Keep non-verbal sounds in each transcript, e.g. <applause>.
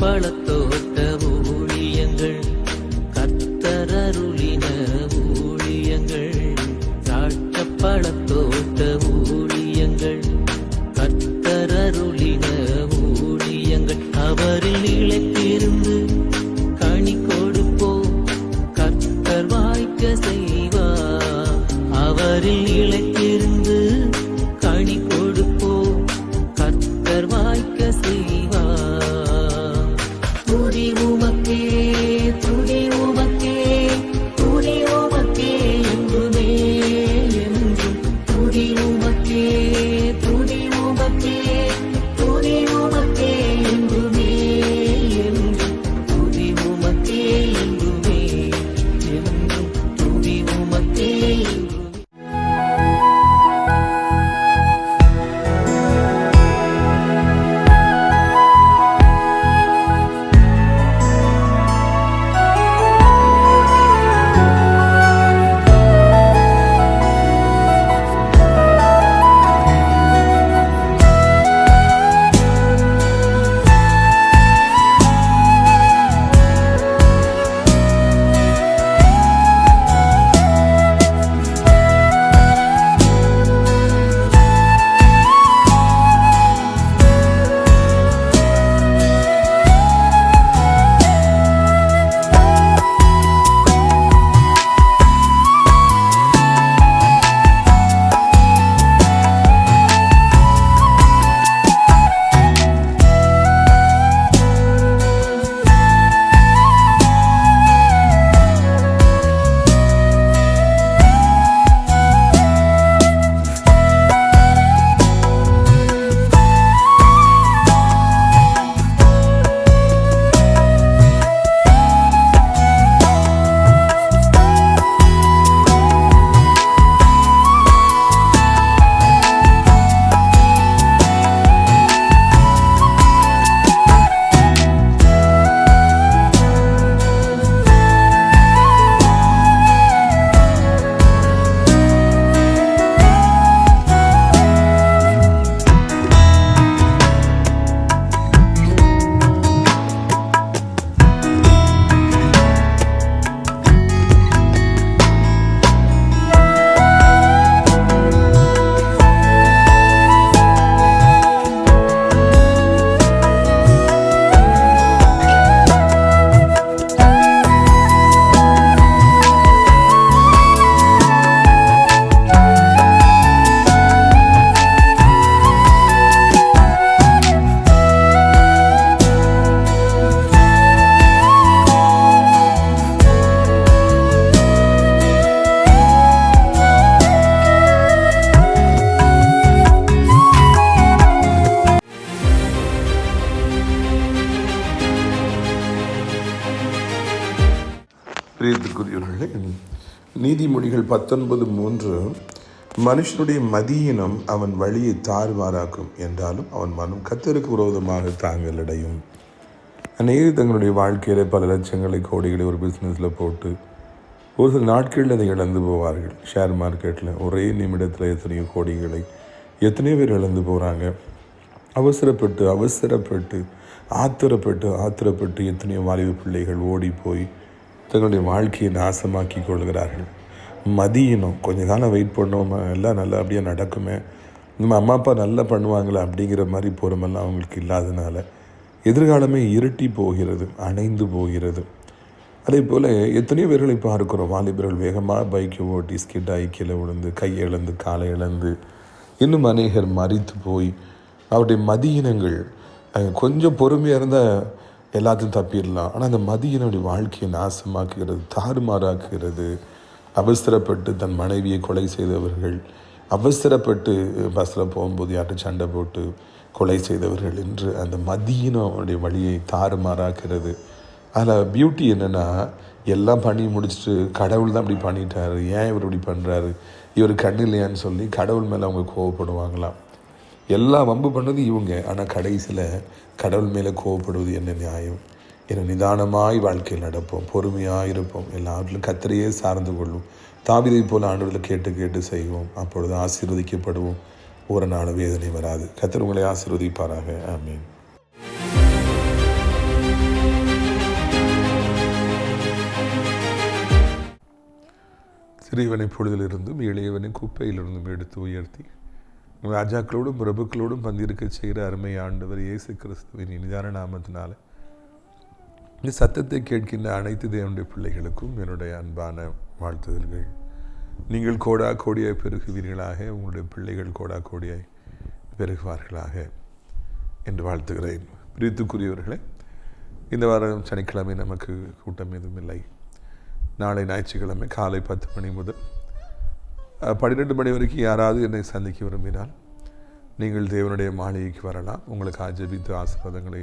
பழத்த பத்தொன்பது மூன்று மனுஷனுடைய மதியினம் அவன் வழியை தாறுமாறாக்கும் என்றாலும் அவன் மனம் கத்தருக்கு விரோதமாக தாங்கலடையும் அநேகர் தங்களுடைய வாழ்க்கையில் பல லட்சங்களை கோடிகளை ஒரு பிஸ்னஸில் போட்டு ஒரு சில நாட்களில் அதை இழந்து போவார்கள். ஷேர் மார்க்கெட்டில் ஒரே நிமிடத்தில் எத்தனையோ கோடிகளை எத்தனையோ பேர் இழந்து போகிறாங்க அவசரப்பட்டு அவசரப்பட்டு ஆத்திரப்பட்டு ஆத்திரப்பட்டு எத்தனையோ வாலிப பிள்ளைகள் ஓடி போய் தங்களுடைய வாழ்க்கையை நாசமாக்கி கொள்கிறார்கள். மதியணும். கொஞ்ச காலம் வெயிட் பண்ணோம் எல்லாம் நல்லபடியாக நடக்குமே. நம்ம அம்மா அப்பா நல்லா பண்ணுவாங்களே அப்படிங்கிற மாதிரி பொறுமெல்லாம் அவங்களுக்கு இல்லாதனால எதிர்காலமே இருட்டி போகிறது அணைந்து போகிறது. அதே போல் எத்தனையோ பேர்களை பார்க்குறோம். வாலிபர்கள் வேகமாக பைக்கை ஓட்டி ஸ்கிட் ஆகி கீழே விழுந்து கை இழந்து காலை இழந்து இன்னும் அநேகர் மறித்து போய் அவருடைய மதியினங்கள் கொஞ்சம் பொறுமையாக இருந்தால் எல்லாத்தையும் தப்பிடலாம். ஆனால் அந்த மதியினுடைய வாழ்க்கையை நாசமாக்குகிறது தாறுமாறாக்குகிறது. அவசரப்பட்டு தன் மனைவியை கொலை செய்தவர்கள் அவசரப்பட்டு பஸ்ஸில் போகும்போது யார்கிட்ட சண்டை போட்டு கொலை செய்தவர்கள் என்று அந்த மதியினுடைய வழியை தாறுமாறாக்கிறது. அதில் பியூட்டி என்னென்னா எல்லாம் பண்ணி முடிச்சுட்டு கடவுள் தான் இப்படி பண்ணிட்டாரு ஏன் இவர் இப்படி பண்ணுறாரு இவர் கண்ணு இல்லையான்னு சொல்லி கடவுள் மேலே அவங்க கோவப்படுவாங்களாம். எல்லாம் வம்பு பண்ணது இவங்க ஆனால் கடைசியில் கடவுள் மேலே கோவப்படுவது என்ன நியாயம்? என நிதானமாய் வாழ்க்கையில் நடப்போம் பொறுமையாக இருப்போம். எல்லாவற்றிலும் கத்தரையே சார்ந்து கொள்வோம் தாவிதை போல ஆண்டுகளை கேட்டு கேட்டு செய்வோம். அப்பொழுது ஆசீர்வதிக்கப்படுவோம். ஒரு நாள் வேதனை வராது. கத்தர் உங்களை ஆசீர்வதிப்பாராக. ஆமீன். சிறியவனை பொழுதிலிருந்தும் இளையவனை குப்பையிலிருந்தும் எடுத்து உயர்த்தி ராஜாக்களோடும் பிரபுக்களோடும் பந்திருக்க செய்கிற அருமை ஆண்டவர் இயேசு இனிதான நாமத்தினால இந்த சத்தத்தை கேட்கின்ற அனைத்து தேவனுடைய பிள்ளைகளுக்கும் என்னுடைய அன்பான வாழ்த்துதல்கள். நீங்கள் கோடா கோடியாய் பெருகுவீர்களாக உங்களுடைய பிள்ளைகள் கோடா கோடியாய் பெருகுவார்களாக என்று வாழ்த்துகிறேன். பிரித்துக்குரியவர்களே இந்த வாரம் சனிக்கிழமை நமக்கு கூட்டம் எதுவும் இல்லை. நாளை ஞாயிற்றுக்கிழமை காலை பத்து மணி முதல் பன்னிரெண்டு மணி வரைக்கும் யாராவது என்னை சந்திக்க விரும்பினால் நீங்கள் தேவனுடைய மாளிகைக்கு வரலாம். உங்களுக்கு ஆஜபித்து ஆசீர்வாதங்களை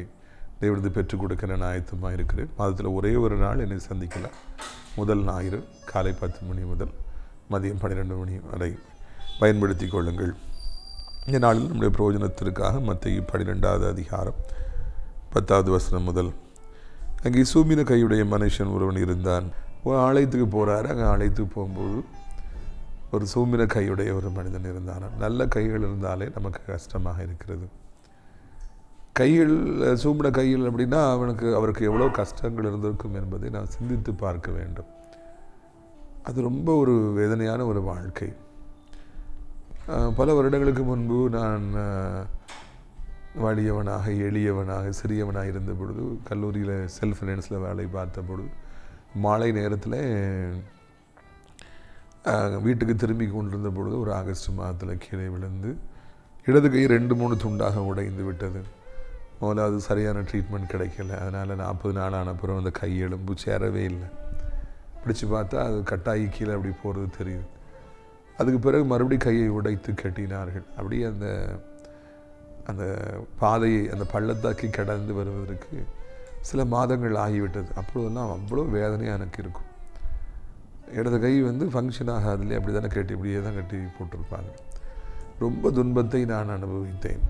தேவனது பெற்றுக் கொடுக்க நான் ஆயத்தமாக இருக்கிறேன். மாதத்தில் ஒரே ஒரு நாள் என்னை சந்திக்கலாம் முதல் ஞாயிறு காலை பத்து மணி முதல் மதியம் பன்னிரெண்டு மணி வரை. பயன்படுத்தி கொள்ளுங்கள். இந்த நாளில் நம்முடைய பிரயோஜனத்திற்காக மத்திய பன்னிரெண்டாவது அதிகாரம் பத்தாவது வசனம் முதல். அங்கே சூமின கையுடைய மனுஷன் ஒருவன் இருந்தான். ஒரு ஆலயத்துக்கு போகிறாரு அங்கே ஆலயத்துக்கு போகும்போது ஒரு சூமின கையுடைய ஒரு மனிதன் இருந்தான். நல்ல கைகள் இருந்தாலே நமக்கு கஷ்டமாக இருக்கிறது. கையில் சூமின கையில் அப்படின்னா அவனுக்கு அவருக்கு எவ்வளோ கஷ்டங்கள் இருந்திருக்கும் என்பதை நான் சிந்தித்து பார்க்க வேண்டும். அது ரொம்ப ஒரு வேதனையான ஒரு வாழ்க்கை. பல வருடங்களுக்கு முன்பு நான் வலியவனாக எளியவனாக சிறியவனாக இருந்த பொழுது கல்லூரியில் செல்ஃப் ஃபினான்ஸில் வேலை பார்த்த பொழுது மாலை நேரத்தில் வீட்டுக்கு திரும்பி கொண்டிருந்த பொழுது ஒரு ஆகஸ்ட் மாதத்தில் கீழே விழுந்து இடது கை ரெண்டு மூணு துண்டாக உடைந்து விட்டது. முதல்ல அது சரியான ட்ரீட்மெண்ட் கிடைக்கல. அதனால் நாற்பது நாள் ஆன பிறகு அந்த கை எலும்பு சேரவே இல்லை. பிடிச்சு பார்த்தா அது கட்டாயி கீழே அப்படி போகிறது தெரியுது. அதுக்கு பிறகு மறுபடியும் கையை உடைத்து கட்டினார்கள். அப்படியே அந்த அந்த பாதையை அந்த பள்ளத்தாக்கி கடந்து வருவதற்கு சில மாதங்கள் ஆகிவிட்டது. அப்பொழுதெல்லாம் அவ்வளோ வேதனையாக எனக்கு இருக்கும். இடது கை வந்து ஃபங்க்ஷன் ஆகாதுல்லையே? அப்படி தானே கட்டி இப்படியே தான் கட்டி போட்டிருப்பாங்க. ரொம்ப துன்பத்தை நான் அனுபவித்தேன்.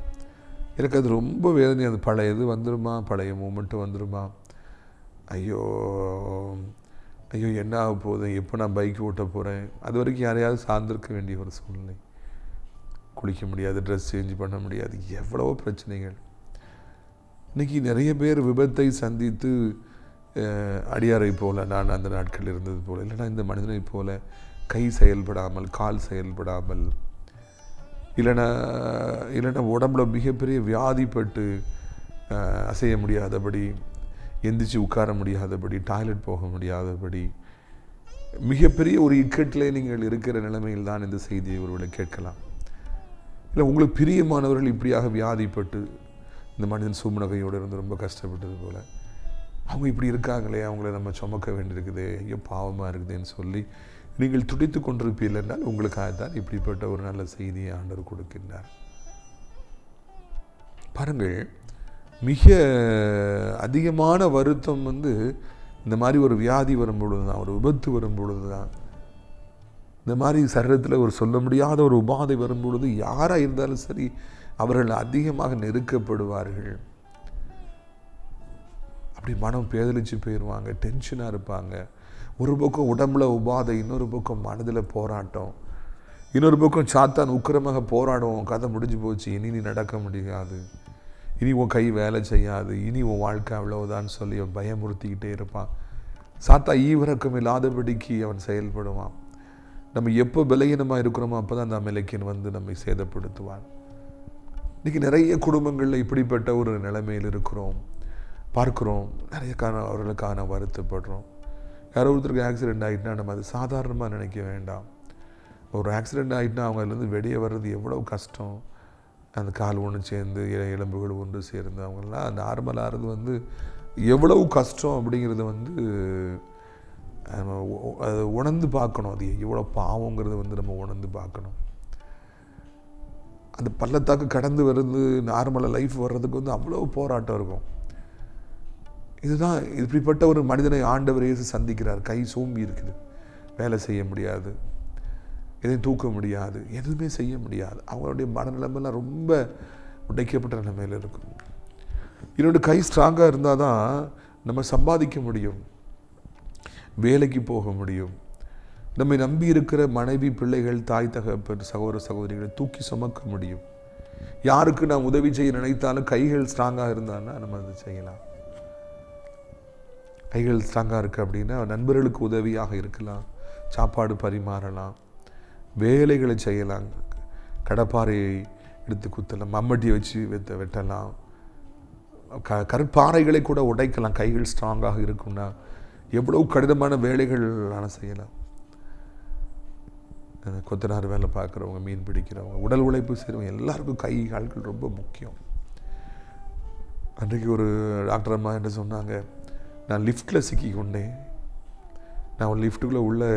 எனக்கு அது ரொம்ப வேதனை. அது பழையது வந்துருமா? பழைய மூமெண்ட்டு வந்துருமா? ஐயோ ஐயோ என்ன ஆக போகுது? எப்போ நான் பைக் ஓட்ட போகிறேன் அது வரைக்கும் யாரையாவது சார்ந்திருக்க வேண்டிய ஒரு சூழ்நிலை. குளிக்க முடியாது ட்ரெஸ் சேஞ்ச் பண்ண முடியாது. எவ்வளவோ பிரச்சனைகள். இன்னைக்கு நிறைய பேர் விபத்தை சந்தித்து அடியாரை போல் நான் அந்த நாட்கள் இருந்தது போல் இல்லைன்னா இந்த மனிதனை போல் கை செயல்படாமல் கால் செயல்படாமல் இல்லைன்னா இல்லைன்னா உடம்புல மிகப்பெரிய வியாதிப்பட்டு அசைய முடியாதபடி எந்திரிச்சு உட்கார முடியாதபடி டாய்லெட் போக முடியாதபடி மிகப்பெரிய ஒரு இக்கட்டிலே நீங்கள் இருக்கிற நிலைமையில் தான் இந்த செய்தியை ஒருவேளை கேட்கலாம். இல்லை உங்களுக்கு பிரியமானவர்கள் இப்படியாக வியாதிப்பட்டு இந்த மனிதன் சூமனகையோடு இருந்து ரொம்ப கஷ்டப்பட்டது போல் அவங்க இப்படி இருக்காங்களே அவங்கள நம்ம சுமக்க வேண்டியிருக்குது ஐயோ பாவமாக இருக்குதுன்னு சொல்லி நீங்கள் துடித்து கொண்டிருப்பீர்கள் என்றால் உங்களுக்காகத்தான் இப்படிப்பட்ட ஒரு நல்ல செய்தியை ஆண்டவர் கொடுக்கின்றார். பாருங்கள் மிக அதிகமான வருத்தம் வந்து இந்த மாதிரி ஒரு வியாதி வரும்பொழுது தான் ஒரு விபத்து வரும்பொழுது தான் இந்த மாதிரி சரீரத்தில் ஒரு சொல்ல முடியாத ஒரு உபாதை வரும்பொழுது யாராக இருந்தாலும் சரி அவர்கள் அதிகமாக நெருக்கப்படுவார்கள். அப்படி மனம் பேதலிச்சு போயிடுவாங்க டென்ஷனாக இருப்பாங்க. ஒரு பக்கம் உடம்புல உபாதை இன்னொரு பக்கம் மனதில் போராட்டம். இன்னொரு பக்கம் சாத்தான் உக்கிரமாக போராடுவோம் கதை முடிஞ்சு போச்சு. இனி நீ நடக்க முடியாது. இனி உன் கை வேலை செய்யாது. இனி உன் வாழ்க்கை அவ்வளவுதான் சொல்லி அவன் பயமுறுத்திக்கிட்டே இருப்பான். சாத்தா ஈவிரக்கம் இல்லாதபடிக்கு அவன் செயல்படுவான். நம்ம எப்போ பலகீனமாக இருக்கிறோமோ அப்போ தான் அந்த அமலக்கியன் வந்து நம்மை சேதப்படுத்துவான். இன்றைக்கி நிறைய குடும்பங்களில் இப்படிப்பட்ட ஒரு நிலைமையில் இருக்கிறோம். பார்க்குறோம். நிறைய காண அவர்களுக்கான வருத்தப்படுறோம். யாரோ ஒருத்தருக்கு ஆக்சிடெண்ட் ஆகிட்டுனா நம்ம அது சாதாரணமாக நினைக்க வேண்டாம். ஒரு ஆக்சிடெண்ட் ஆகிட்டுனா அவங்க அதுலேருந்து வெளியே வர்றது எவ்வளோ கஷ்டம். அந்த கால் ஒன்று சேர்ந்து எலும்புகள் ஒன்று சேர்ந்து அவங்கெல்லாம் நார்மலாகிறது வந்து எவ்வளவு கஷ்டம் அப்படிங்கிறது வந்து நம்ம அதை உணர்ந்து பார்க்கணும். அது எவ்வளோ பாவங்கிறத வந்து நம்ம உணர்ந்து பார்க்கணும். அந்த பள்ளத்தாக்கு கடந்து வருது நார்மலாக லைஃப் வர்றதுக்கு வந்து அவ்வளோ போராட்டம் இருக்கும். இதுதான் இப்படிப்பட்ட ஒரு மனிதனை ஆண்டவர் இயேசு சந்திக்கிறார். கை சோம்பி இருக்குது. வேலை செய்ய முடியாது. எதையும் தூக்க முடியாது. எதுவுமே செய்ய முடியாது. அவங்களுடைய மனநிலைமெல்லாம் ரொம்ப உடைக்கப்பட்ட நிலைமையில் இருக்கும். என்னோட கை ஸ்ட்ராங்காக இருந்தால் தான் நம்ம சம்பாதிக்க முடியும். வேலைக்கு போக முடியும். நம்மை நம்பி இருக்கிற மனைவி பிள்ளைகள் தாய் தகப்பன் சகோதர சகோதரிகளை தூக்கி சுமக்க முடியும். யாருக்கு நாம் உதவி செய்ய நினைத்தாலும் கைகள் ஸ்ட்ராங்காக இருந்தான்னா நம்ம அதை செய்யலாம். கைகள் ஸ்ட்ராங்காக இருக்குது அப்படின்னா நண்பர்களுக்கு உதவியாக இருக்கலாம் சாப்பாடு பரிமாறலாம் வேலைகளை செய்யலாம் கடப்பாறையை எடுத்து குத்தலாம் மம்மட்டியை வச்சு வெத்த வெட்டலாம் க கற்பாறைகளை கூட உடைக்கலாம் கைகள் ஸ்ட்ராங்காக இருக்கும்னா எவ்வளோ கடினமான வேலைகள் ஆனால் செய்யலாம் கொத்தனார் வேலை பார்க்குறவங்க மீன் பிடிக்கிறவங்க உடல் உழைப்பு செய்கிறவங்க எல்லாருக்கும் கை கால்கள் ரொம்ப முக்கியம். அன்றைக்கு ஒரு டாக்டர் அம்மா என்ன சொன்னாங்க? நான் லிஃப்ட்டில் சிக்கி கொண்டேன். நான் ஒரு லிஃப்ட்டுக்குள்ளே உள்ளே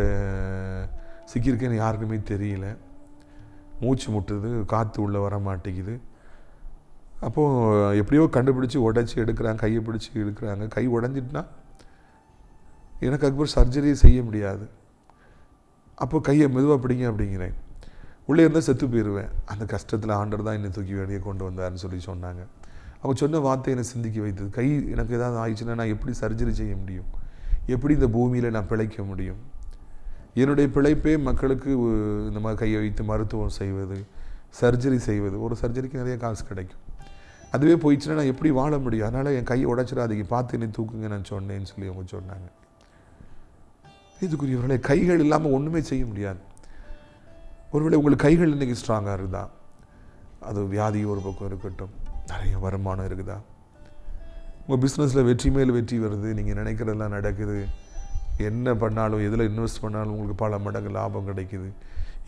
சிக்கியிருக்கேன்னு யாருக்குமே தெரியல. மூச்சு முட்டுது காற்று உள்ளே வர மாட்டேங்குது. அப்போது எப்படியோ கண்டுபிடிச்சி உடைச்சி எடுக்கிறாங்க கையை பிடிச்சி எடுக்கிறாங்க கை உடஞ்சிட்டுனா எனக்கு அதுக்கப்புறம் சர்ஜரி செய்ய முடியாது. அப்போ கையை மெதுவாக பிடிங்க அப்படிங்கிறேன். உள்ளே இருந்தால் செத்து போயிடுவேன் அந்த கஷ்டத்தில் ஆண்டர் தான் என்னை தூக்கி வெளியே கொண்டு வந்தாருன்னு சொல்லி சொன்னாங்க. அவங்க சொன்ன வார்த்தை என்னை சிந்திக்க வைத்தது. கை எனக்கு ஏதாவது ஆயிடுச்சுன்னா நான் எப்படி சர்ஜரி செய்ய முடியும்? எப்படி இந்த பூமியில் நான் பிழைக்க முடியும்? என்னுடைய பிழைப்பே மக்களுக்கு இந்த மாதிரி கையை வைத்து மருத்துவம் செய்வது சர்ஜரி செய்வது. ஒரு சர்ஜரிக்கு நிறைய காசு கிடைக்கும். அதுவே போயிடுச்சுன்னா நான் எப்படி வாழ முடியும்? அதனால் என் கையை உடச்சிடாதீங்க. பார்த்து என்னை தூக்குங்க நான் சொன்னேன்னு சொல்லி அவங்க சொன்னாங்க. இதுக்குரியவர்களே கைகள் இல்லாமல் ஒன்றுமே செய்ய முடியாது. ஒருவேளை உங்களுக்கு கைகள் இன்றைக்கி ஸ்ட்ராங்காக இருந்தால் அது வியாதி ஒரு பக்கம் இருக்கட்டும். நிறைய வருமானம் இருக்குதா? உங்கள் பிஸ்னஸில் வெற்றி மேல் வெற்றி வருது நீங்கள் நினைக்கிறதெல்லாம் நடக்குது. என்ன பண்ணாலும் எதில் இன்வெஸ்ட் பண்ணாலும் உங்களுக்கு பல மடங்கு லாபம் கிடைக்குது.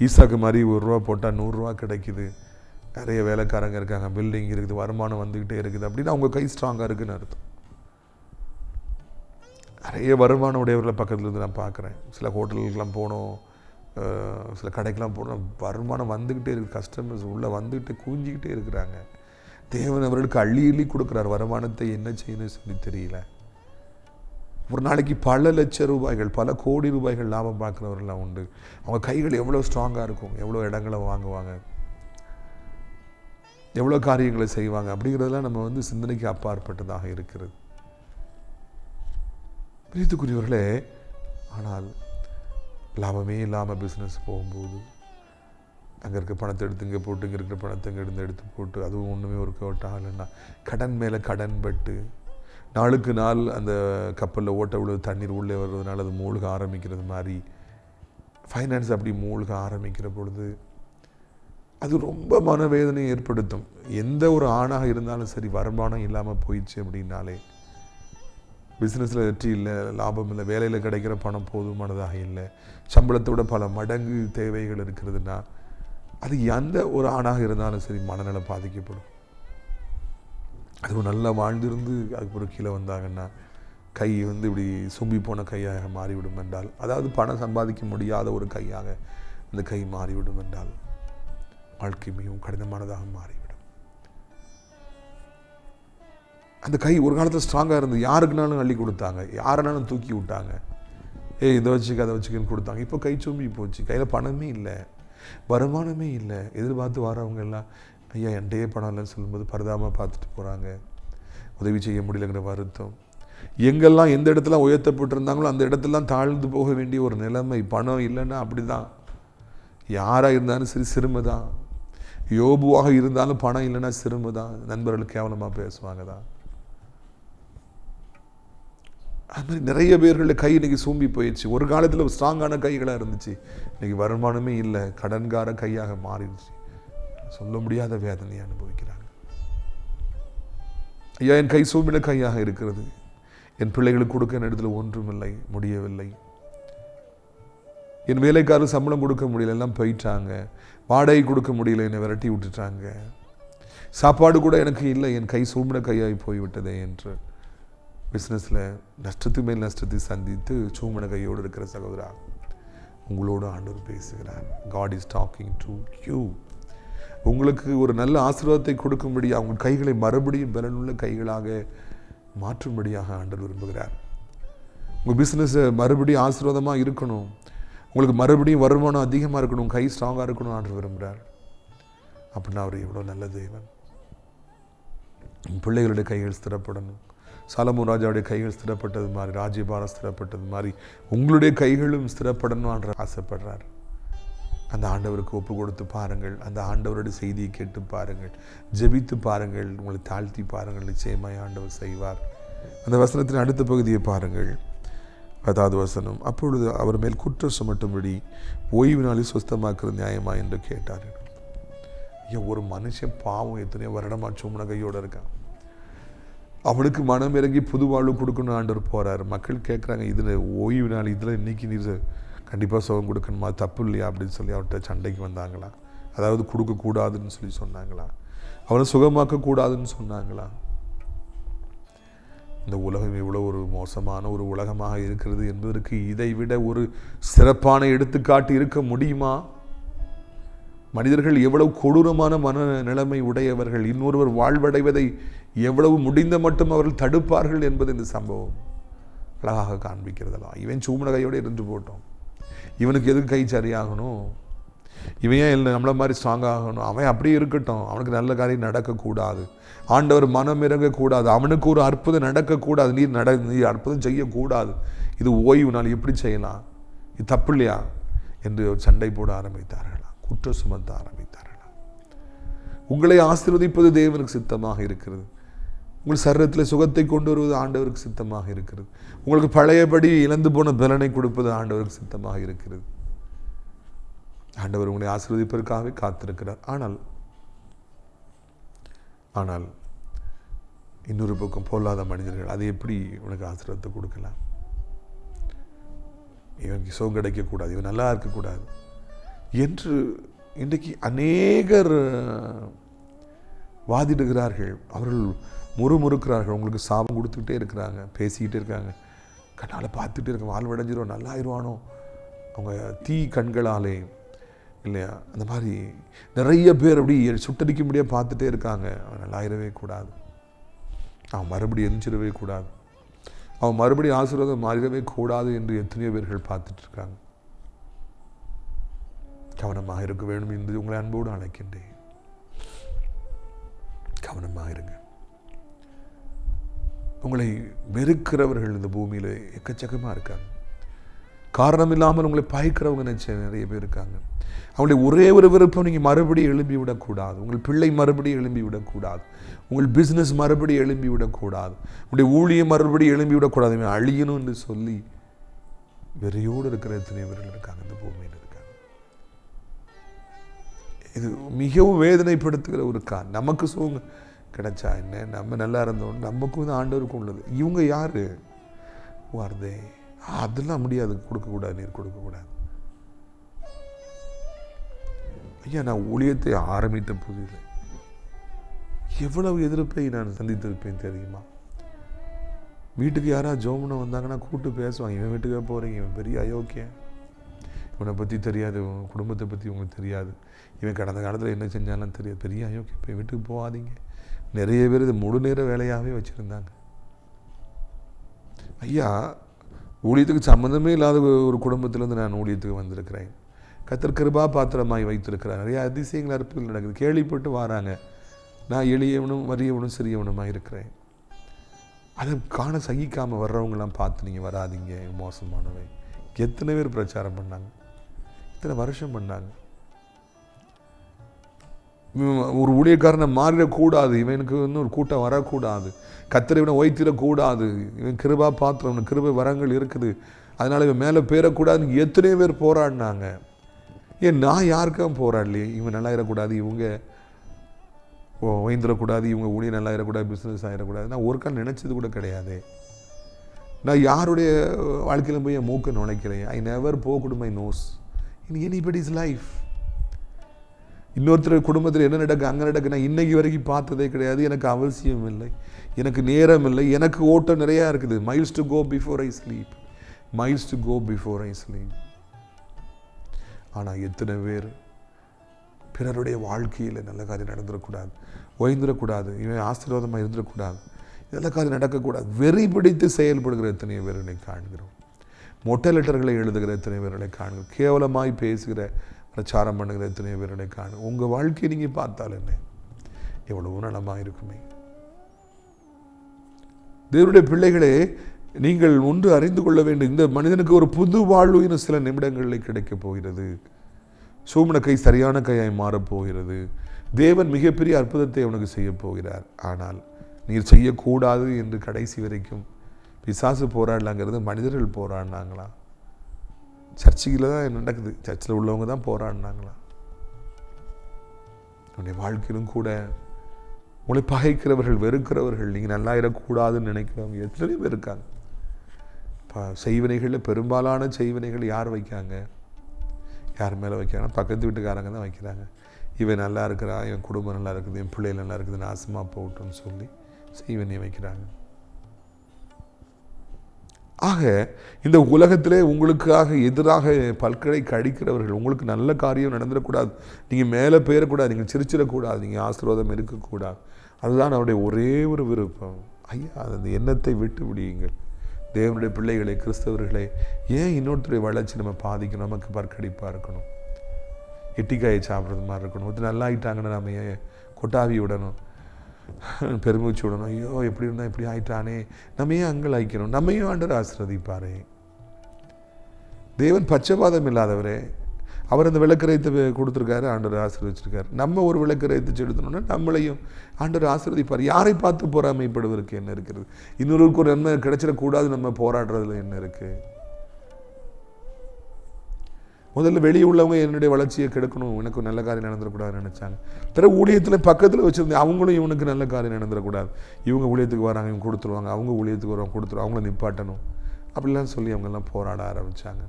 ஈசாக்கு மாதிரி ஒரு ரூபா போட்டால் நூறுரூவா கிடைக்குது. நிறைய வேலைக்காரங்க இருக்காங்க பில்டிங் இருக்குது வருமானம் வந்துக்கிட்டே இருக்குது அப்படின்னா உங்கள் கை ஸ்ட்ராங்காக இருக்குதுன்னு அர்த்தம். நிறைய வருமானம் உடையவர்களை பக்கத்தில் இருந்து நான் பார்க்குறேன். சில ஹோட்டலுக்கெலாம் போனோம் சில கடைக்கெலாம் போனோம் வருமானம் வந்துக்கிட்டே இருக்குது. கஸ்டமர்ஸ் உள்ளே வந்துக்கிட்டே கூஞ்சிக்கிட்டே இருக்கிறாங்க. தேவன் அவர்களுக்கு அள்ளி அள்ளி கொடுக்குறார் வருமானத்தை என்ன செய்யணும்னு சொல்லி தெரியல. ஒரு நாளைக்கு பல லட்ச ரூபாய்கள் பல கோடி ரூபாய்கள் லாபம் பார்க்குறவர்கள்லாம் உண்டு. அவங்க கைகள் எவ்வளோ ஸ்ட்ராங்காக இருக்கும் எவ்வளோ இடங்களை வாங்குவாங்க எவ்வளோ காரியங்களை செய்வாங்க அப்படிங்கிறதெல்லாம் நம்ம வந்து சிந்தனைக்கு அப்பாற்பட்டதாக இருக்கிறது. பிரித்துக்குரியவர்களே ஆனால் லாபமே இல்லாமல் பிஸ்னஸ் போகும்போது அங்கே இருக்க பணத்தை எடுத்து இங்கே போட்டு இங்கே இருக்கிற பணத்தை இங்கே இருந்து எடுத்து போட்டு அதுவும் ஒன்றுமே ஒரு அவுட் ஆகலைன்னா கடன் மேலே கடன் பட்டு நாளுக்கு நாள் அந்த கப்பலில் ஓட்ட விழுது தண்ணீர் உள்ளே வர்றதுனால அது மூழ்க ஆரம்பிக்கிறது மாதிரி ஃபைனான்ஸ் அப்படி மூழ்க ஆரம்பிக்கிற பொழுது அது ரொம்ப மனவேதனை ஏற்படுத்தும். எந்த ஒரு ஆணாக இருந்தாலும் சரி வருமானம் இல்லாமல் போயிடுச்சு அப்படின்னாலே பிஸ்னஸில் வெற்றி இல்லை லாபம் இல்லை வேலையில் கிடைக்கிற பணம் போதுமானதாக இல்லை சம்பளத்தோட பல மடங்கு தேவைகள் இருக்கிறதுனா அது எந்த ஒரு ஆணாக இருந்தாலும் சரி மனநலம் பாதிக்கப்படும். அது நல்லா வாழ்ந்திருந்து அதுக்கப்புறம் கீழே வந்தாங்கன்னா கை வந்து இப்படி சும்பி போன கையாக மாறிவிடும் என்றால் அதாவது பணம் சம்பாதிக்க முடியாத ஒரு கையாக அந்த கை மாறிவிடும் என்றால் வாழ்க்கை மிகவும் கடினமானதாக மாறிவிடும். அந்த கை ஒரு காலத்தில் ஸ்ட்ராங்காக இருந்து யாருக்குனாலும் அள்ளி கொடுத்தாங்க. யாருனாலும் தூக்கி விட்டாங்க. ஏய் இதை வச்சுக்க அதை வச்சுக்கன்னு கொடுத்தாங்க. இப்போ கை சும்பி போச்சு. கையில் பணமே இல்லை. வருமானமே இல்லை. எதிர்பார்த்து வரவங்க எல்லாம் ஐயா என்கிட்டயே பணம் இல்லைன்னு சொல்லும்போது பரிதாபமாக பார்த்துட்டு போகிறாங்க உதவி செய்ய முடியலங்கிற வருத்தம். எங்கெல்லாம் எந்த இடத்துல உயர்த்தப்பட்டிருந்தாங்களோ அந்த இடத்துலாம் தாழ்ந்து போக வேண்டிய ஒரு நிலைமை. பணம் இல்லைன்னா அப்படி தான் யாராக இருந்தாலும் சரி சிறுமை தான் யோபுவாக இருந்தாலும் பணம் இல்லைன்னா சிறுமை தான் நண்பர்கள் கேவலமாக பேசுவாங்க தான் அது மாதிரி நிறைய பேர்கள் கை இன்றைக்கி சூம்பி போயிடுச்சு. ஒரு காலத்தில் ஸ்ட்ராங்கான கைகளாக இருந்துச்சு. இன்றைக்கி வருமானமே இல்லை. கடன்கார கையாக மாறிடுச்சு. சொல்ல முடியாத வேதனையை அனுபவிக்கிறாங்க. ஐயா என் கை சூம்பின கையாக இருக்கிறது. என் பிள்ளைகளுக்கு கொடுக்க என் இடத்துல ஒன்றுமில்லை. முடியவில்லை. என் வேலைக்காரர் சம்பளம் கொடுக்க முடியல. எல்லாம் போயிட்டாங்க. வாடகை கொடுக்க முடியல. என்னை விரட்டி விட்டுட்டாங்க. சாப்பாடு கூட எனக்கு இல்லை. என் கை சூம்பின கையாகி போய்விட்டதே என்று. பிஸ்னஸில் நஷ்டத்துக்கு மேல் நஷ்டத்தை சந்தித்து சூமன கையோடு இருக்கிற சகோதரா உங்களோட ஆண்டவர் பேசுகிறார். God is talking to you உங்களுக்கு ஒரு நல்ல ஆசீர்வாதத்தை கொடுக்கும்படி அவங்க கைகளை மறுபடியும் பலனுள்ள கைகளாக மாற்றும்படியாக ஆண்டவர் விரும்புகிறார். உங்கள் பிஸ்னஸை மறுபடியும் ஆசீர்வாதமாக இருக்கணும். உங்களுக்கு மறுபடியும் வருமானம் அதிகமாக இருக்கணும். கை ஸ்ட்ராங்காக இருக்கணும் ஆண்டு விரும்புகிறார். அப்படின்னா அவர் எவ்வளோ நல்ல தெய்வன் பிள்ளைகளுடைய கைகள் ஸ்திரப்படணும். சலமு ராஜாவுடைய கைகள் ஸ்திரப்பட்டது மாதிரி ராஜ்யபாரம் ஸ்திரப்பட்டது மாதிரி உங்களுடைய கைகளும் ஸ்திரப்படணும்ன்ற ஆசைப்படுறார். அந்த ஆண்டவருக்கு ஒப்பு கொடுத்து பாருங்கள். அந்த ஆண்டவருடைய செய்தியை கேட்டு பாருங்கள். ஜெபித்து பாருங்கள். உங்களை தாழ்த்தி பாருங்கள். நிச்சயமாய் ஆண்டவர் செய்வார். அந்த வசனத்தின் அடுத்த பகுதியை பாருங்கள். பத்தாவது வசனம் அப்பொழுது அவர் மேல் குற்றம் சுமட்டும்படி ஓய்வு நாளில் நியாயமா என்று கேட்டார்கள். ஐயா ஒரு மனுஷன் பாவம் எத்தனையோ வருடமா சும்மன கையோடு இருக்கான் அவளுக்கு மனம் இறங்கி புது வாழ்வு கொடுக்கணும் ஆண்டவர் போகிறார் மக்கள் கேட்குறாங்க இதில் ஓய்வு நாள் இதில் இன்னைக்கு நீர் கண்டிப்பாக சுகம் கொடுக்கணுமா? தப்பு இல்லையா? அப்படின்னு சொல்லி அவர்கிட்ட சண்டைக்கு வந்தாங்களா? அதாவது கொடுக்கக்கூடாதுன்னு சொல்லி சொன்னாங்களா? அவளை சுகமாக்கக்கூடாதுன்னு சொன்னாங்களா? இந்த உலகம் இவ்வளோ ஒரு மோசமான ஒரு உலகமாக இருக்கிறது என்பதற்கு இதை விட ஒரு சிறப்பான எடுத்துக்காட்டு இருக்க முடியுமா? மனிதர்கள் எவ்வளவு கொடூரமான மன நிலைமை உடையவர்கள் இன்னொருவர் வாழ்வடைவதை எவ்வளவு முடிந்த மட்டும் அவர்கள் தடுப்பார்கள் என்பது இந்த சம்பவம். அழகாக காண்பிக்கிறதெல்லாம். இவன் சூமன கையோடு இருந்து போட்டோம். இவனுக்கு எதுக்கு கை சரியாகணும்? இவன் ஏன் இல்லை? நம்மளை மாதிரி ஸ்ட்ராங் ஆகணும். அவன் அப்படியே இருக்கட்டும். அவனுக்கு நல்ல காரியம் நடக்கக்கூடாது. ஆண்டவர் மனம் இறங்கக்கூடாது. அவனுக்கு ஒரு அற்புதம் நடக்கக்கூடாது. நீர் நட நீர் அற்புதம் செய்யக்கூடாது. இது ஓய்வு நாள் எப்படி செய்யலாம்? இது தப்பு இல்லையா? என்று சண்டை போட ஆரம்பித்தார்கள். குற்றம் சுமத்த ஆரம்பித்தார்கள். உங்களை ஆசீர்வதிப்பது தேவனுக்கு சித்தமாக இருக்கிறது. உங்கள் சரீரத்தில் சுகத்தை கொண்டு வருவது ஆண்டவருக்கு சித்தமாக இருக்கிறது. உங்களுக்கு பழையபடி இழந்து போன பலனை கொடுப்பது ஆண்டவருக்கு சித்தமாக இருக்கிறது. ஆண்டவர் உங்களை ஆசீர்வதிப்பதற்காகவே காத்திருக்கிறார். ஆனால் ஆனால் இன்னொரு பக்கம் பொல்லாத மனிதர்கள் அதை எப்படி உனக்கு ஆசீர்வாதத்தை கொடுக்கலாம்? இவனுக்கு சுகம் கிடைக்கக்கூடாது இவன் நல்லா இருக்கக்கூடாது. என்று இன்றைக்கு அநேகர் வாதிடுகிறார்கள். அவர்கள் முறுமுறுக்கிறார்கள். உங்களுக்கு சாபம் கொடுத்துக்கிட்டே இருக்கிறாங்க பேசிக்கிட்டே இருக்காங்க. கண்ணால் பார்த்துட்டே இருக்க வாழ்வடைஞ்சிரும் நல்லா ஆயிடுவானோ அவங்க தீ கண்களாலே இல்லையா? அந்த மாதிரி நிறைய பேர் அப்படி சுட்டடிக்கும்படியாக பார்த்துட்டே இருக்காங்க. அவன் நல்லாயிடவே கூடாது. அவன் மறுபடியும் எந்திரிச்சிடவே கூடாது. அவன் மறுபடியும் ஆசீர்வாதம் மாறிடவே கூடாது என்று எத்தனையோ பேர்கள் பார்த்துட்டு இருக்காங்க. கவனமாக இருக்க வேண்டும் என்று உங்களை அன்போடு அழைக்கின்றேன். கவனமாக இருங்க உங்களை வெறுக்கிறவர்கள் இந்த பூமியில் எக்கச்சக்கமாக இருக்காங்க. காரணம் இல்லாமல் உங்களை பாய்க்கிறவங்க நினைச்ச நிறைய பேர் இருக்காங்க. அவங்களுடைய ஒரே ஒரு விருப்பம் நீங்கள் மறுபடியும் எழும்பி விடக்கூடாது. உங்கள் பிள்ளை மறுபடியும் எழும்பி விடக்கூடாது. உங்கள் பிஸ்னஸ் மறுபடியும் எழும்பி விடக்கூடாது. உங்களுடைய ஊழியம் மறுபடியும் எழும்பி விடக்கூடாது. அழியணும் என்று சொல்லி வெறியோடு இருக்கிற எத்தனை பேர்கள் இருக்காங்க இந்த பூமியில். இருக்காங்க இது மிகவும் வேதனைப்படுத்துகிற ஒரு கா நமக்கு சுகம் கிடைச்சா என்ன? நம்ம நல்லா இருந்தோம். நமக்கும் தான் ஆண்டவருக்கும் உள்ளது. இவங்க யார்? வருதே அதெல்லாம் முடியாது. கொடுக்கக்கூடாது நீர் கொடுக்கக்கூடாது ஐயா நான் ஊழியத்தை ஆரம்பித்த புதிது எவ்வளவு எதிர்ப்பை நான் சந்தித்திருப்பேன் தெரியுமா? வீட்டுக்கு யாராவது ஜோமுனை வந்தாங்கன்னா கூப்பிட்டு பேசுவாங்க இவன் வீட்டுக்கே போகிறீங்க இவன் பெரிய அயோக்கியன். இவனை பற்றி தெரியாது. இவன் குடும்பத்தை பற்றி உங்களுக்கு தெரியாது. இவன் கடந்த காலத்தில் என்ன செஞ்சாலும் தெரியாது. பெரிய அயோக்கிய இப்போ வீட்டுக்கு போகாதீங்க. நிறைய பேர் இது முழு நேர வேலையாகவே வச்சுருந்தாங்க. ஐயா ஊழியத்துக்கு சம்மந்தமே இல்லாத ஒரு குடும்பத்திலேருந்து நான் ஊழியத்துக்கு வந்திருக்கிறேன். கத்தர் கிருபா பாத்திரமாய் வைத்திருக்கிறார். நிறைய அதிசயங்கள் அற்புதங்கள் நடக்குது. கேள்விப்பட்டு வராங்க. நான் எளியவனும் வறியவனும் சிறியவனுமாக இருக்கிறேன். அதை காண சகிக்காமல் வர்றவங்களாம் பார்த்து நீங்கள் வராதீங்க மோசமானவை. எத்தனை பேர் பிரச்சாரம் பண்ணாங்க? இத்தனை வருஷம் பண்ணாங்க. ஒரு ஊழியக்காரனை மாறிடக்கூடாது. இவனுக்கு வந்து ஒரு கூட்டம் வரக்கூடாது. கத்திர இவனை ஒய்த்திடக்கூடாது இவன் கிருபா பாத்திரம் இவன் கிருபை வரங்கள் இருக்குது. அதனால் இவன் மேலே பேரக்கூடாதுன்னு எத்தனை பேர் போராடினாங்க. ஏன் நான் யாருக்கும் போராடலையே? இவன் நல்லா இருக்கக்கூடாது. இவங்க ஒய்ந்துடக்கூடாது இவங்க ஊழியர் நல்லா இருக்கக்கூடாது. பிஸ்னஸ் ஆகிடக்கூடாது நான் ஒரு கால் நினச்சது கூட கிடையாது. நான் யாருடைய வாழ்க்கையில் போய் என் மூக்க நுழைக்கிறேன் I never போகக்கூடும் my nose in anybody's life இன்னொருத்தர் குடும்பத்தில் என்ன நடக்கு அங்கே நடக்கு நான் இன்னைக்கு வரைக்கும் பார்த்ததே கிடையாது. எனக்கு அவசியம் இல்லை. எனக்கு நேரம் இல்லை. எனக்கு ஓட்டம் நிறையா இருக்குது. Miles to go before I sleep miles to go before I sleep ஆனால் எத்தனை பேர் பிறருடைய வாழ்க்கையில் நல்ல காரியம் நடந்துடக்கூடாது. ஓய்ந்துடக்கூடாது. இவன் ஆசீர்வாதமாக இருந்துடக்கூடாது. நல்ல காரியம் நடக்கக்கூடாது. வெறி பிடித்து செயல்படுகிற எத்தனை பேர் காண்கிறோம். மொட்டை லெட்டர்களை எழுதுகிற எத்தனை பேர்களை காண்கிறோம். கேவலமாய் பேசுகிற பிரச்சாரம் பண்ணுகிற எத்தனையோ பேருடைய காணும் உங்கள் வாழ்க்கையை நீங்கள் பார்த்தால் என்ன? எவ்வளவு நலமாக இருக்குமே. தேவருடைய பிள்ளைகளே நீங்கள் ஒன்று அறிந்து கொள்ள வேண்டும். இந்த மனிதனுக்கு ஒரு புது வாழ்வு இன்னும் சில நிமிடங்களில் கிடைக்கப் போகிறது. சூமன கை சரியான கையாய் மாறப்போகிறது தேவன் மிகப்பெரிய அற்புதத்தை அவனுக்கு செய்ய போகிறார். ஆனால் நீர் செய்யக்கூடாது என்று கடைசி வரைக்கும் பிசாசு போராடலாங்கிறது மனிதர்கள் போராடினாங்களாம் சர்ச்சுக்கில் தான் நடக்குது? சர்ச்சில் உள்ளவங்க தான் போராடினாங்களா என்னுடைய வாழ்க்கையிலும் கூட உங்களை பகைக்கிறவர்கள் வெறுக்கிறவர்கள் நீங்கள் நல்லா இருக்கக்கூடாதுன்னு நினைக்கிறவங்க எத்தனை பேர் இருக்காங்க. ப செய்வினைகளில் பெரும்பாலான செய்வினைகள் யார் வைக்காங்க யார் மேலே வைக்கிறாங்கன்னா பக்கத்து வீட்டுக்காரங்க தான் வைக்கிறாங்க. இவன் நல்லா இருக்கிறா இவன் குடும்பம் நல்லா இருக்குது என் பிள்ளைகள் நல்லா இருக்குது நாசமாக போகட்டும்னு சொல்லி செய்வினை வைக்கிறாங்க. ஆக இந்த உலகத்திலே உங்களுக்காக எதிராக பல்கலை கடிக்கிறவர்கள் உங்களுக்கு நல்ல காரியம் நடந்துடக்கூடாது. நீங்கள் மேலே போயிடக்கூடாது நீங்கள் சிரிச்சிடக்கூடாது நீங்கள் ஆசீர்வாதம் இருக்கக்கூடாது. அதுதான் அவருடைய ஒரே ஒரு விருப்பம். ஐயா அந்த எண்ணத்தை விட்டு விடியுங்கள் தேவனுடைய பிள்ளைகளை கிறிஸ்தவர்களை ஏன் இன்னொருத்தருடைய வளர்ச்சி நம்ம பாதிக்கணும் நமக்கு பற்கடிப்பாக இருக்கணும்? எட்டிக்காயை சாப்பிட்றது மாதிரி இருக்கணும். ஒருத்தர் நல்லா ஆயிட்டாங்கன்னா நம்ம ஏன் கொட்டாவி விடணும்? <laughs> பெருமூச்சு விடணும். ஐயோ எப்படி இருந்தால் இப்படி ஆயிட்டானே. நம்ம ஏன் அங்கே ஆயிக்கணும் நம்மையும் ஆண்டர் ஆசிரதிப்பாரே தேவன் பச்சைவாதம் இல்லாதவரே. அவர் அந்த விளக்கரைத்தை கொடுத்துருக்காரு ஆண்டர் ஆசீர்வச்சிருக்காரு. நம்ம ஒரு விளக்கரைத்து செலுத்தணும்னா நம்மளையும் ஆண்டர் ஆசீர்வதிப்பார். யாரை பார்த்து பொறாமைப்படுவதற்கு என்ன இருக்கிறது? இன்னொருவருக்கு ஒரு நன்மை கிடைச்சிடக்கூடாது நம்ம போராடுறதுல என்ன இருக்குது முதல்ல வெளியே உள்ளவங்க என்னுடைய வளர்ச்சியை கெடுக்கணும். எனக்கு நல்ல காரியம் நடந்துடக்கூடாதுன்னு நினச்சாங்க. பிறகு ஊழியத்தில் பக்கத்தில் வச்சுருந்தேன் அவங்களும் இவனுக்கு நல்ல காரியம் நடந்துடக்கூடாது. இவங்க ஊழியத்துக்கு வராங்க இவங்க கொடுத்துருவாங்க. அவங்க ஊழியத்துக்கு வருவாங்க கொடுத்துருவாங்க. அவங்கள நிப்பாட்டணும். அப்படிலாம் சொல்லி அவங்கெல்லாம் போராட ஆரம்பித்தாங்க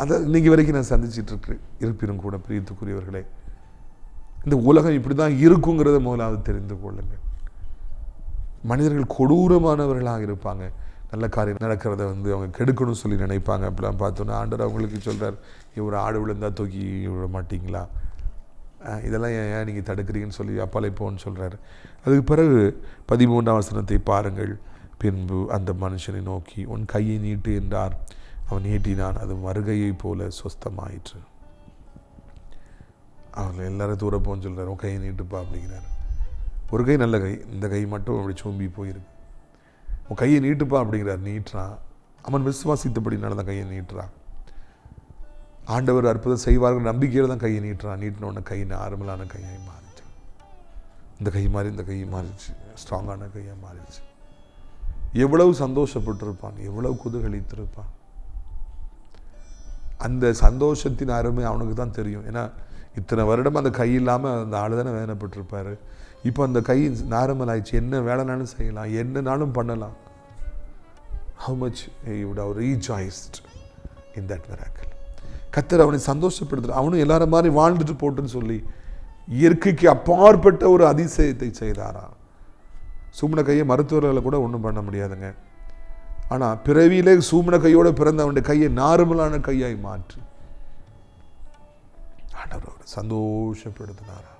அதை இன்னைக்கு வரைக்கும் நான் சந்திச்சிட்டு இருக்கிறேன் இருப்பினும் கூட பிரியத்துக்குரியவர்களே இந்த உலகம் இப்படி தான் இருக்குங்கிறத முதலாவது தெரிந்து கொள்ளுங்கள். மனிதர்கள் கொடூரமானவர்களாக இருப்பாங்க. நல்ல காரியம் நடக்கிறத வந்து அவங்க கெடுக்கணும்னு சொல்லி நினைப்பாங்க. அப்படிலாம் பார்த்தோன்னா ஆண்டவர் அவங்களுக்கு சொல்கிறார் இவர் ஆடு விழுந்தால் தூக்கி விட மாட்டிங்களா? இதெல்லாம் ஏன் ஏன் நீங்கள் தடுக்கிறீங்கன்னு சொல்லி அப்பாலை போன்னு சொல்கிறாரு அதுக்கு பிறகு பதிமூன்றாம் வசனத்தை பாருங்கள். பின்பு அந்த மனுஷனை நோக்கி உன் கையை நீட்டு என்றார். அவன் நீட்டினான். அது மறுகையைப் போல சொஸ்தமாயிற்று. அவர்கள் எல்லாரும் தூர போன்னு சொல்கிறார் உன் கையை நீட்டுப்பா அப்படிங்கிறார். ஒரு கை நல்ல கை. இந்த கை மட்டும் அப்படி சோம்பி போயிருக்கு. உன் கையை நீட்டுப்பா அப்படிங்கிறார். நீட்டுறான். அவன் விசுவாசித்தபடினால தான் கையை நீட்டுறான். ஆண்டவர் அற்புதம் செய்வார்கள் நம்பிக்கையில் தான் கையை நீட்டுறான். நீட்டின உடனே கை நார்மலான கையை மாறிச்சு. இந்த கை மாறி இந்த கை மாறிடுச்சு ஸ்ட்ராங்கான கையாக மாறிடுச்சு எவ்வளவு சந்தோஷப்பட்டிருப்பான். எவ்வளவு குதூகலித்திருப்பான். அந்த சந்தோஷத்தின் அருமை அவனுக்கு தான் தெரியும். ஏன்னா இத்தனை வருடம் அந்த கை இல்லாமல் அந்த ஆள் தானே வேதனைப்பட்டிருப்பார். இப்போ அந்த கை நார்மல் ஆயிடுச்சு. என்ன வேலைனாலும் செய்யலாம். என்னனாலும் பண்ணலாம். How much would have rejoiced in that miracle கத்தர் அவனை சந்தோஷப்படுத்துற அவனும் எல்லாரும் மாதிரி வாழ்ந்துட்டு போட்டுன்னு சொல்லி இயற்கைக்கு அப்பாற்பட்ட ஒரு அதிசயத்தை செய்தாரா சூமன கையை மருத்துவர்களை கூட ஒன்றும் பண்ண முடியாதுங்க. ஆனால் பிறவியிலே சூமன கையோடு பிறந்த அவனுடைய கையை நார்மலான கையாய் மாற்றி ஆண்டவர் அவர் சந்தோஷப்படுத்தினாரா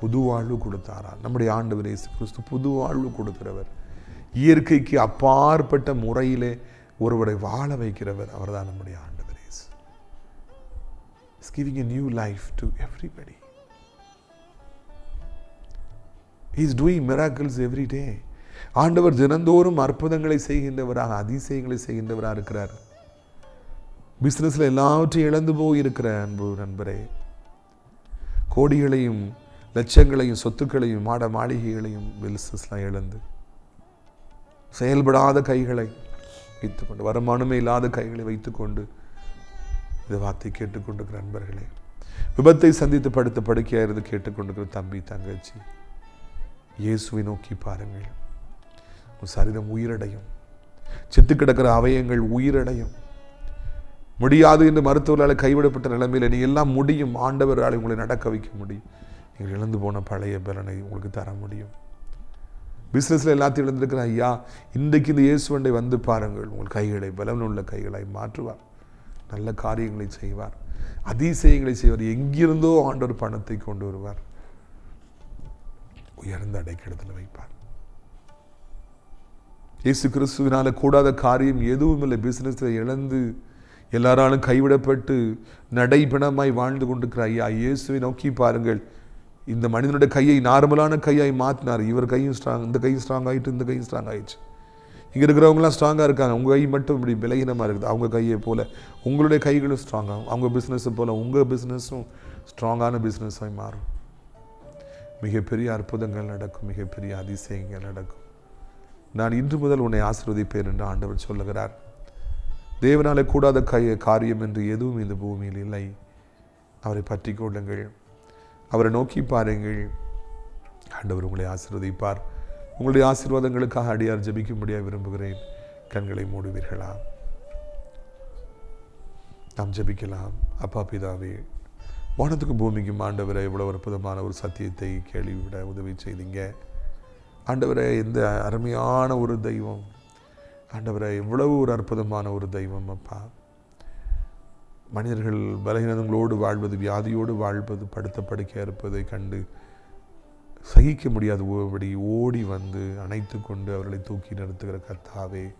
புது வாழ்வு கொடுத்தாரா? நம்முடைய ஆண்டவர் இயேசு கிறிஸ்து புது வாழ்வு கொடுக்கிறவர். இயற்கைக்கு அப்பாற்பட்ட முறையிலே ஒருவரை வாழ வைக்கிறவர் அவர்தான் நம்முடைய ஆண்டவர் Yesu. Is giving a new life to everybody is doing miracles every டே ஆண்டவர் தினந்தோறும் அற்புதங்களை செய்கின்றவராக அதிசயங்களை செய்கின்றவராக இருக்கிறார். பிஸ்னஸில் எல்லாவற்றையும் இழந்து போய் இருக்கிற அன்பு நண்பரே. கோடிகளையும் லட்சங்களையும் சொத்துக்களையும் மாட மாளிகைகளையும் வில்சஸ்லாம் இழந்து செயல்படாத கைகளை வைத்துக்கொண்டு வருமானமே இல்லாத கைகளை வைத்துக்கொண்டு இந்த வார்த்தை கேட்டுக்கொண்டிருக்கிற நண்பர்களே விபத்தை சந்தித்து படுத்த படுக்கையாக இருந்து கேட்டுக்கொண்டிருக்கிற தம்பி தங்கச்சி இயேசுவை நோக்கி பாருங்கள். உன் சரீரம் உயிரடையும். செத்து கிடக்கிற அவயங்கள் உயிரடையும். முடியாது என்று மருத்துவர்களால் கைவிடப்பட்ட நிலைமையில் நீ எல்லாம் முடியும். ஆண்டவரால் உங்களை நடக்க வைக்க முடியும். நீங்கள் இழந்து போன பழைய பலனை உங்களுக்கு தர முடியும். பிஸ்னஸில் எல்லாத்தையும் இழந்திருக்கிற ஐயா இன்றைக்கு இந்த இயேசுவண்டை வந்து பாருங்கள். உங்கள் கைகளை பலன் உள்ள கைகளை மாற்றுவார். நல்ல காரியங்களை செய்வார். அதிசயங்களை செய்வார். எங்கிருந்தோ ஆண்டவர் பணத்தை கொண்டு வருவார். உயர்ந்த அடைக்கிடத்தில் வைப்பார். இயேசு கிறிஸ்துவினால் கூடாத காரியம் எதுவும் இல்லை. பிஸ்னஸில் இழந்து எல்லாராலும் கைவிடப்பட்டு நடைபிணமாய் வாழ்ந்து கொண்டிருக்கிற ஐயா இயேசுவை நோக்கி பாருங்கள். இந்த மனிதனுடைய கையை நார்மலான கையாய் மாற்றினார் இவர் கையும் ஸ்ட்ராங் இந்த கையும் ஸ்ட்ராங் ஆகிட்டு இந்த கையும் ஸ்ட்ராங் ஆகிடுச்சு இங்கே இருக்கிறவங்களாம் ஸ்ட்ராங்காக இருக்காங்க. உங்கள் கை மட்டும் இப்படி விலகினமாக இருக்குது. அவங்க கையை போல் உங்களுடைய கைகளும் ஸ்ட்ராங்காகும் அவங்க பிஸ்னஸை போல் உங்கள் பிஸ்னஸும் ஸ்ட்ராங்கான பிஸ்னஸாக மாறும். மிகப்பெரிய அற்புதங்கள் நடக்கும். மிகப்பெரிய அதிசயங்கள் நடக்கும். நான் இன்று முதல் உன்னை ஆசீர்வதிப்பேன் என்று ஆண்டவர் சொல்லுகிறார். தேவனாலே கூடாத கை காரியம் என்று எதுவும் இந்த பூமியில் இல்லை. அவரை பற்றி கொள்ளுங்கள். அவரை நோக்கி பாருங்கள். ஆண்டவர் உங்களை ஆசிர்வதிப்பார். உங்களுடைய ஆசீர்வாதங்களுக்காக அடியார் ஜபிக்கும்படியாக விரும்புகிறேன். கண்களை மூடுவீர்களா? நாம் ஜெபிக்கலாம். அப்பா பிதாவே வானத்துக்கு பூமிக்கும் ஆண்டவரை இவ்வளோ அற்புதமான ஒரு சத்தியத்தை கேள்விவிட உதவி செய்தீங்க. ஆண்டவரை இந்த அருமையான ஒரு தெய்வம். ஆண்டவரை இவ்வளவு ஒரு அற்புதமான ஒரு தெய்வம் அப்பா. மனிதர்கள் பலகீனங்களோடு வாழ்வது வியாதியோடு வாழ்வது படுத்த படுக்கையாக இருப்பதை கண்டு சகிக்க முடியாத ஓடி ஓடி வந்து அணைத்து கொண்டு அவர்களை தூக்கி நிறுத்துகிற கத்தாவே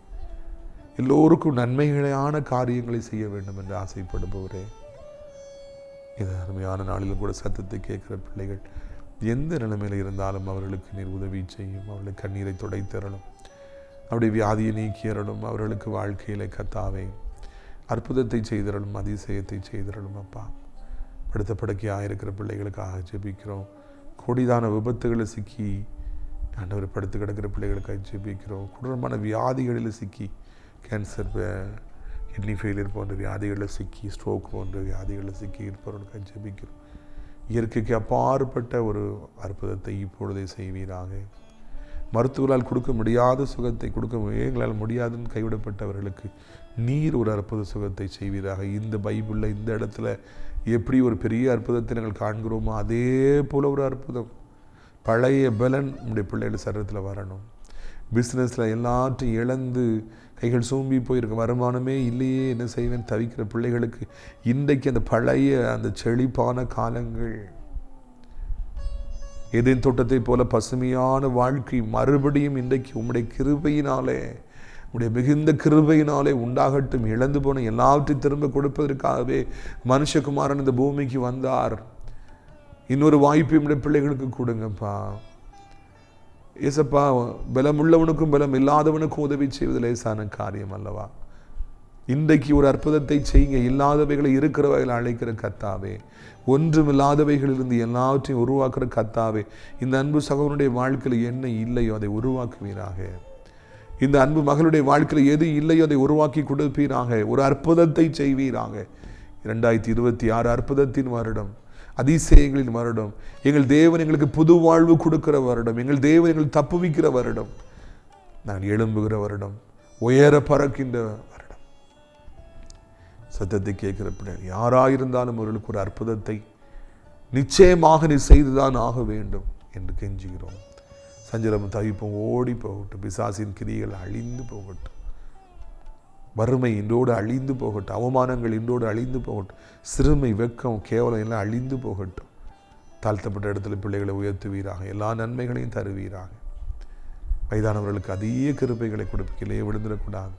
எல்லோருக்கும் நன்மைகளான காரியங்களை செய்ய வேண்டும் என்று ஆசைப்படுபவரே. இது அருமையான நாளிலும் கூட சத்தத்தை கேட்குற பிள்ளைகள் எந்த நிலைமையில் இருந்தாலும் அவர்களுக்கு நீர் உதவி செய்யும் அவர்களுக்கு கண்ணீரை துடைத்தரணும் அவருடைய வியாதியை நீக்கியறணும் அவர்களுக்கு வாழ்க்கையில் கத்தாவே அற்புதத்தை செய்திரலும் அதிசயத்தை செய்திரலும் அப்பா. படுத்த படுக்கையாக இருக்கிற பிள்ளைகளுக்காக ஜெபிக்கிறோம். கொடிதான விபத்துகளில் சிக்கி ஆண்டவர் படுத்து கிடக்கிற பிள்ளைகளுக்காக ஜெபிக்கிறோம். கொடூரமான வியாதிகளில் சிக்கி கேன்சர் கிட்னி ஃபெயிலியர் போன்ற வியாதிகளில் சிக்கி ஸ்ட்ரோக் போன்ற வியாதிகளில் சிக்கி இருப்பவர்களுக்காக ஜெபிக்கிறோம். இயற்கைக்கு அப்பாற்பட்ட ஒரு அற்புதத்தை இப்பொழுதே செய்வீராக. மருத்துவரால் கொடுக்க முடியாத சுகத்தை கொடுக்க எங்களால் முடியாதுன்னு கைவிடப்பட்டவர்களுக்கு நீர் ஒரு அற்புத சுகத்தை செய்வீராக. இந்த பைபிளில் இந்த இடத்துல எப்படி ஒரு பெரிய அற்புதத்தை நாங்கள் காண்கிறோமோ அதே போல் ஒரு அற்புதம். பழைய பலன் நம்முடைய பிள்ளைகள் சரத்தில் வரணும். பிஸ்னஸில் எல்லாத்தையும் இழந்து கைகள் சோம்பி போயிருக்க வருமானமே இல்லையே என்ன செய்வேன் தவிக்கிற பிள்ளைகளுக்கு இன்றைக்கு அந்த பழைய அந்த செழிப்பான காலங்கள் எதின் தோட்டத்தை போல பசுமையான வாழ்க்கை மறுபடியும் இன்றைக்கு உம்முடைய கிருபையினாலே உம்முடைய மிகுந்த கிருபையினாலே உண்டாகட்டும். இழந்து போன எல்லாவற்றையும் திரும்ப கொடுப்பதற்காகவே மனுஷகுமாரன் இந்த பூமிக்கு வந்தார். இன்னொரு வாய்ப்பு உடைய பிள்ளைகளுக்கு கொடுங்கப்பா. ஏசப்பா பலம் உள்ளவனுக்கும் பலம் இல்லாதவனுக்கும் உதவி செய்வது லேசான காரியம் அல்லவா? இன்றைக்கு ஒரு அற்புதத்தை செய்யுங்க. இல்லாதவைகளை இருக்கிறவைகளை அழைக்கிற கத்தாவே ஒன்றும் இல்லாதவைகளிலிருந்து எல்லாவற்றையும் உருவாக்குற கத்தாவே இந்த அன்பு சகோதரனுடைய வாழ்க்கையில் என்ன இல்லையோ அதை உருவாக்குவீராக. இந்த அன்பு மகளுடைய வாழ்க்கையில் எது இல்லையோ அதை உருவாக்கி கொடுப்பீராக. ஒரு அற்புதத்தை செய்வீராக. இரண்டாயிரத்தி இருபத்தி ஆறு அற்புதத்தின் வருடம் அதிசயங்களின் வருடம் எங்கள் தேவன் எங்களுக்கு புது வாழ்வு கொடுக்கிற வருடம் எங்கள் தேவன் எங்கள் தப்புவிக்கிற வருடம் நான் எழும்புகிற வருடம் உயர பறக்கின்ற சத்தத்தை கேட்கிற பிள்ளைகள் யாராயிருந்தாலும் அவர்களுக்கு ஒரு அற்புதத்தை நிச்சயமாக நீ செய்துதான் ஆக வேண்டும் என்று கெஞ்சுகிறோம். சஞ்சலம் தவிப்போம் ஓடி போகட்டும். பிசாசின் கிரிகள் அழிந்து போகட்டும். வறுமை இன்றோடு அழிந்து போகட்டும். அவமானங்கள் இன்றோடு அழிந்து போகட்டும். சிறுமை வெக்கம் கேவலம் எல்லாம் அழிந்து போகட்டும். தாழ்த்தப்பட்ட இடத்துல பிள்ளைகளை உயர்த்துவீராக. எல்லா நன்மைகளையும் தருவீராக. வயதானவர்களுக்கு அதிக கிருப்பைகளை கொடுப்பிக்கலையே விழுந்துடக்கூடாது.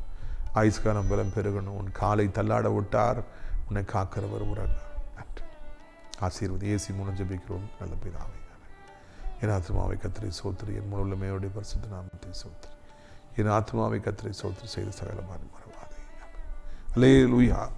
ஆயுஷ்காலம் பலம் பெருகணும். உன் காலை தள்ளாட விட்டார். உன்னை காக்கிறவர் உறங்க நன்றி. ஆசீர்வதி ஏசி மூலம் ஜபிக்கிறோம். நல்ல பிதாவை. என் ஆத்மாவை கத்திரை சோத்திரி. என் முழுள்ள மேயோடைய பரிசுத்த நாமத்தை சோத்திரி. என் ஆத்மாவை கத்திரை சோத்திரி. செய்து சகலமான மறவாதே அலே லூயா